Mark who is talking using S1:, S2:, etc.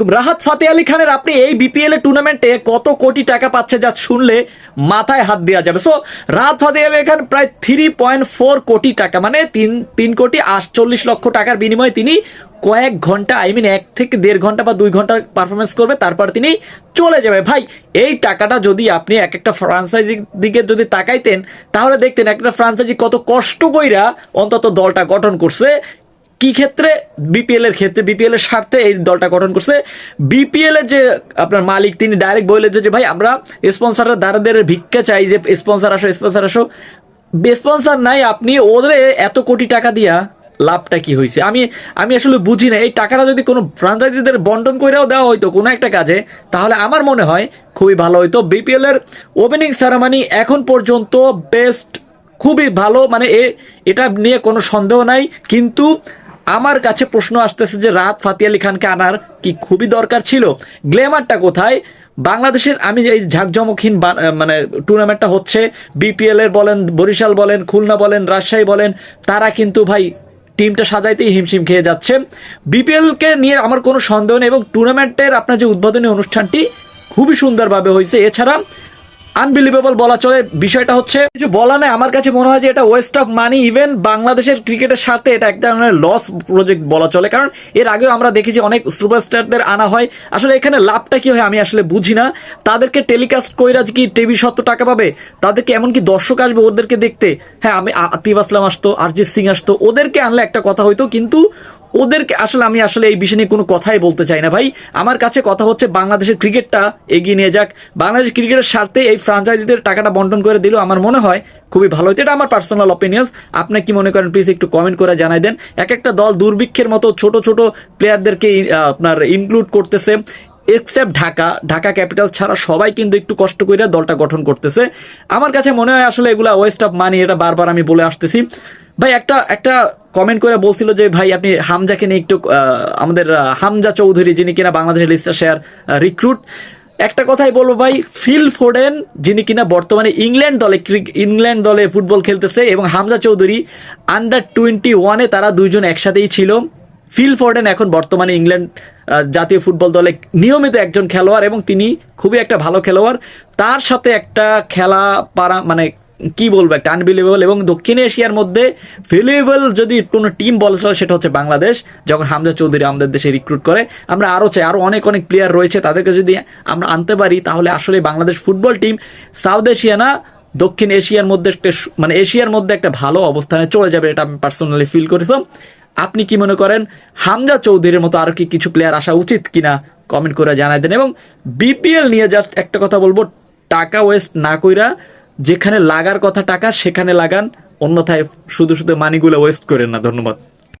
S1: রাহাত ফাতে আলী খানের আপনি এই বিপিএল এর টুর্নামেন্টে কত কোটি টাকা পাচ্ছে যা শুনলে মাথায় হাত দেওয়া যাবে। সো রাহাত ফাতে আলী খান প্রায় থ্রি পয়েন্ট ফোর কোটি টাকা মানে তিন তিন কোটি আটচল্লিশ লক্ষ টাকার বিনিময়ে তিনি কয়েক ঘণ্টা আই মিন এক থেকে দেড় ঘণ্টা বা দুই ঘণ্টা পারফরমেন্স করবে, তারপর তিনি চলে যাবে। ভাই, এই টাকাটা যদি আপনি এক একটা ফ্রাঞ্চাইজির দিকে যদি তাকাইতেন, তাহলে দেখতেন একটা ফ্রাঞ্চাইজি কত কষ্ট কইরা অন্তত দলটা গঠন করছে। কি ক্ষেত্রে? বিপিএল এর ক্ষেত্রে। বিপিএল এর স্বার্থে এই দলটা গঠন করছে। বিপিএল এর যে আপনার মালিক, তিনি ডাইরেক্ট বলে যে, ভাই, আমরা স্পন্সারের দ্বারাদের ভিক্ষা চাই যে স্পন্সার আসো স্পন্সার আসো। স্পন্সার নাই, আপনি ওদের এত কোটি টাকা দিয়া লাভটা কি হয়েছে আমি আমি আসলে বুঝি না। এই টাকাটা যদি কোনো ফ্রাঞ্চাইজিদের বন্টন করেও দেওয়া হইতো কোনো একটা কাজে, তাহলে আমার মনে হয় খুবই ভালো হইতো। বিপিএল এর ওপেনিং সেরেমনি এখন পর্যন্ত বেস্ট খুবই ভালো। মানে এটা নিয়ে কোনো সন্দেহ নাই। কিন্তু আমার কাছে প্রশ্ন আসতেছে যে রাত ফাতি আলী খানকে আনার কি খুবই দরকার ছিল? গ্ল্যামারটা কোথায়? বাংলাদেশের আমি এই ঝাঁকজমকহীন মানে টুর্নামেন্টটা হচ্ছে বিপিএল এর বলেন, বরিশাল বলেন, খুলনা বলেন, রাজশাহী বলেন, তারা কিন্তু ভাই টিমটা সাজাইতেই হিমশিম খেয়ে যাচ্ছে। বিপিএল কে নিয়ে আমার কোনো সন্দেহ নেই এবং টুর্নামেন্টের আপনার যে উদ্বোধনী অনুষ্ঠানটি খুবই সুন্দরভাবে হয়েছে। এছাড়া আনবিলিভেবল বলা চলে। বিষয়টা হচ্ছে, কিছু বলা নেই। আমার কাছে মনে হয় যে এটা ওয়েস্ট অফ মানি ইভেন বাংলাদেশের ক্রিকেটের সাথে এটা এক ধরনের লস প্রজেক্ট বলা চলে। কারণ এর আগেও আমরা দেখেছি অনেক সুপারস্টারদের আনা হয়। আসলে এখানে লাভটা কি হয় আমি আসলে বুঝি না। তাদেরকে টেলিকাস্ট কইরা কি টিভি সত্তর টাকা পাবে? তাদেরকে এমন কি দর্শক আসবে ওদেরকে দেখতে। হ্যাঁ আমি আতিফ আসলাম আসতো অরিজিৎ সিং আসতো, ওদেরকে আনলে একটা কথা হইতো। কিন্তু ওদেরকে আসলে আমি আসলে এই বিষয় নিয়ে কোনো কথাই বলতে চাই না, ভাই। আমার কাছে কথা হচ্ছে বাংলাদেশের ক্রিকেটটা এগিয়ে নিয়ে যাক। বাংলাদেশ ক্রিকেটের স্বার্থে এই ফ্রাঞ্চাইজিদের টাকাটা বন্টন করে দিলেও আমার মনে হয় খুবই ভালো হতো এটা আমার পার্সোনাল অপিনিয়ন্স আপনি কি মনে করেন প্লিজ একটু কমেন্ট করে জানাই দেন। এক একটা দল দুর্ভিক্ষের মতো ছোট ছোট প্লেয়ারদেরকে আপনার ইনক্লুড করতেছে। এক্সেপ্ট ঢাকা। ঢাকা ক্যাপিটাল ছাড়া সবাই কিন্তু একটু কষ্ট করে দলটা গঠন করতেছে। আমার কাছে মনে হয় আসলে এগুলা ওয়েস্ট অফ মানি এটা বারবার আমি বলে আসতেছি। ভাই, একটা একটা কমেন্ট করে বলছিল যে, ভাই, আপনি হামজাকে নিয়ে একটু আমাদের হামজা চৌধুরী যিনি কিনা বাংলাদেশের লিস্টার শেয়ার রিক্রুট একটা কথাই বলব ভাই, ফিল ফোডেন যিনি কিনা বর্তমানে ইংল্যান্ড দলে ইংল্যান্ড দলে ফুটবল খেলতেছে এবং হামজা চৌধুরী আন্ডার টোয়েন্টি ওয়ানে তারা দুইজন একসাথেই ছিল। ফিল ফোর্ডেন এখন বর্তমানে ইংল্যান্ড জাতীয় ফুটবল দলে নিয়মিত একজন খেলোয়াড় এবং তিনি খুবই একটা ভালো খেলোয়াড়। তার সাথে একটা খেলা পারা মানে কি বলব, একটা আনবিলিভেবল এবং দক্ষিণ এশিয়ার মধ্যে ভ্যালুয়েবল যদি কোনো টিম বলা চলে, সেটা হচ্ছে বাংলাদেশ। যখন হামজা চৌধুরী আমাদের দেশে রিক্রুট করে, আমরা আরও চাই, আরও অনেক অনেক প্লেয়ার রয়েছে, তাদেরকে যদি আমরা আনতে পারি, তাহলে আসলে Bangladesh football team South Asia না, দক্ষিণ এশিয়ার মধ্যে একটা মানে এশিয়ার মধ্যে একটা ভালো অবস্থানে চলে যাবে, এটা আমি পার্সোনালি ফিল করেছিলাম আপনি কি মনে করেন, হামজা চৌধুরীর মতো আরও কি কিছু প্লেয়ার আসা উচিত কিনা কমেন্ট করে জানাই দেন। এবং বিপিএল নিয়ে জাস্ট একটা কথা বলব, টাকা ওয়েস্ট না কইরা যেখানে লাগার কথা টাকা সেখানে লাগান অন্যথায় শুধু শুধু মানিগুলো ওয়েস্ট করেন না ধন্যবাদ।